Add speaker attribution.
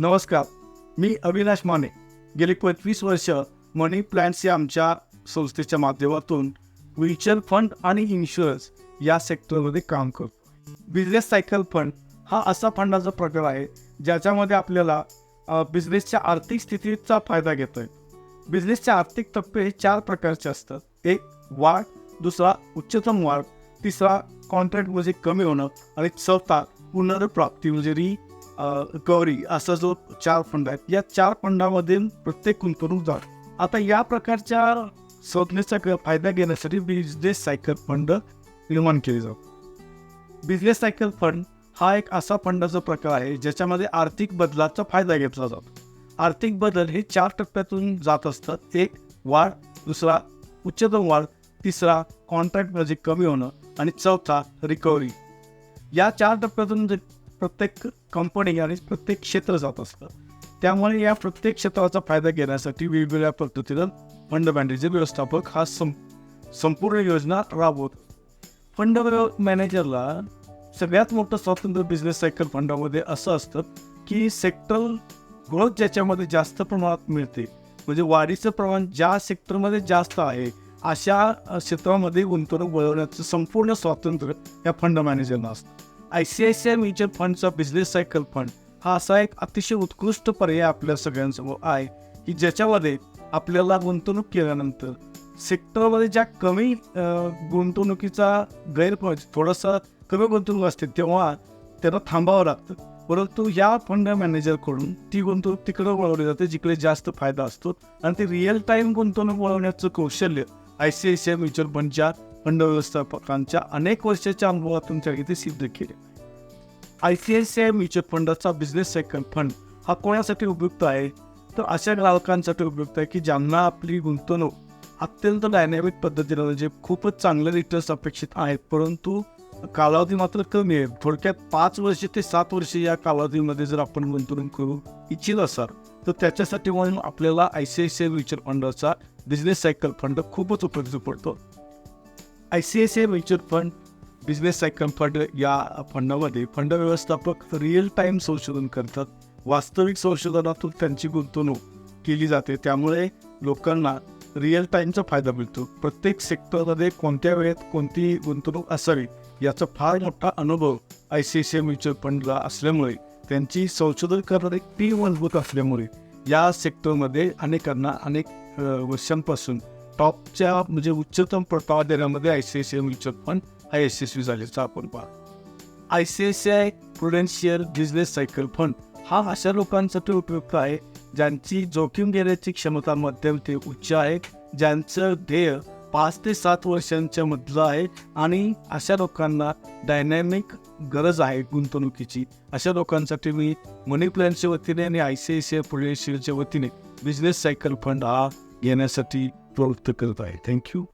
Speaker 1: नमस्कार मी अविनाश माने. गेली पंचवीस वर्ष मनी प्लॅन्स या आमच्या संस्थेच्या माध्यमातून म्युच्युअल फंड आणि इन्शुरन्स या सेक्टरमध्ये काम करतो. बिझनेस सायकल फंड हा असा फंडाचा प्रकार आहे ज्याच्यामध्ये आपल्याला बिझनेसच्या आर्थिक स्थितीचा फायदा घेतो आहे बिझनेसचे आर्थिक टप्पे हे चार प्रकारचे असतात. एक वाढ दुसरा उच्चतम वाढ तिसरा कॉन्ट्रॅक्ट म्हणजे कमी होणं आणि चौथा पुनर्प्राप्ती म्हणजे री रिकव्हरी असा जो चार फंड आहेत या चार फंडामध्ये प्रत्येक गुंतवणूकदार आता या प्रकारच्या संज्ञेचा क- फायदा घेण्यासाठी बिझनेस सायकल फंड निर्माण केले जातो बिझनेस सायकल फंड हा एक असा फंडाचा प्रकार आहे ज्याच्यामध्ये आर्थिक बदलाचा फायदा घेतला जातो. आर्थिक बदल हे चार टप्प्यातून जात असतात. एक वाढ दुसरा उच्चतम वाढ तिसरा कॉन्ट्रॅक्ट म्हणजे कमी होणं आणि चौथा रिकव्हरी या चार टप्प्यातून प्रत्येक कंपनी आणि प्रत्येक क्षेत्र जात असतं. त्यामुळे या प्रत्येक क्षेत्राचा फायदा घेण्यासाठी वेगवेगळ्या पद्धतीनं फंड मॅनेजर व्यवस्थापक हा सं संपूर्ण योजना राबवतो. फंड मॅनेजरला सगळ्यात मोठं स्वातंत्र्य बिझनेस सायकल फंडामध्ये असं असतं की सेक्टर ग्रोथ ज्याच्यामध्ये जास्त प्रमाणात मिळते. म्हणजे वाढीचं प्रमाण ज्या सेक्टरमध्ये जास्त आहे अशा क्षेत्रामध्ये गुंतवणूक वळवण्याचं संपूर्ण स्वातंत्र्य या फंड मॅनेजरला असतं. I C I C I mutual फंडचा बिझनेस सायकल फंड हा असा एक अतिशय उत्कृष्ट पर्याय आपल्या सगळ्यांसमोर आहे की ज्याच्यामध्ये आपल्याला गुंतवणूक केल्यानंतर सेक्टरमध्ये ज्या कमी गुंतवणुकीचा गैरफायदा थोडासा कमी गुंतवणूक असते तेव्हा त्यांना थांबावं लागतं. परंतु या फंड मॅनेजरकडून ती गुंतवणूक तिकडं वळवली जाते जिकडे जास्त फायदा असतो. आणि ते रिअल टाईम गुंतवणूक वळवण्याचं कौशल्य I C I C I mutual फंडच्या fund व्यवस्थापकांच्या अनेक वर्षाच्या अनुभवातून त्यांनी ते सिद्ध केले. I C I C I mutual फंडाचा बिझनेस सायकल फंड हा कोणासाठी उपयुक्त आहे? तर अशा ग्राहकांसाठी उपयुक्त आहे की ज्यांना आपली गुंतवणूक अत्यंत डायनॅमिक पद्धतीनं म्हणजे खूपच चांगले रिटर्न्स अपेक्षित आहेत परंतु कालावधी मात्र कमी आहे. थोडक्यात पाच वर्ष ते सात वर्ष या कालावधीमध्ये जर आपण गुंतवणूक करू इच्छित असाल तर त्याच्यासाठी म्हणून आपल्याला I C I C I mutual फंडाचा बिझनेस सायकल फंड खूपच उपयुक्त पडतो. I C I C I mutual fund business cycle fund या फंडामध्ये फंड व्यवस्थापक रिअल टाईम संशोधन करतात. वास्तविक संशोधनातून त्यांची गुंतवणूक केली जाते. त्यामुळे लोकांना रिअल टाईमचा फायदा मिळतो. प्रत्येक सेक्टरमध्ये कोणत्या वेळेत कोणती गुंतवणूक असावी याचा फार मोठा अनुभव I C C I mutual फंडला असल्यामुळे त्यांची संशोधन करणारी टीम मजबूत असल्यामुळे या सेक्टरमध्ये अनेकांना अनेक वर्षांपासून टॉपच्या म्हणजे उच्चतम परतावा देण्यामध्ये I C I C I mutual fund हा यशस्वी झाल्याचा आपण पाहतो. I C I C I prudential business cycle fund हा अशा लोकांसाठी उपयुक्त आहे ज्यांची जोखीम घेण्याची क्षमता मध्यम ते उच्च आहे ज्यांचं ध्येय पाच ते सात वर्षांच्या मधलं आहे आणि अशा लोकांना डायनॅमिक गरज आहे गुंतवणुकीची. अशा लोकांसाठी मी मनी प्लॅनच्या वतीने आणि I C I C I प्रुडेन्शियलच्या वतीने बिझनेस सायकल फंड हा घेण्यासाठी 12th Thank you.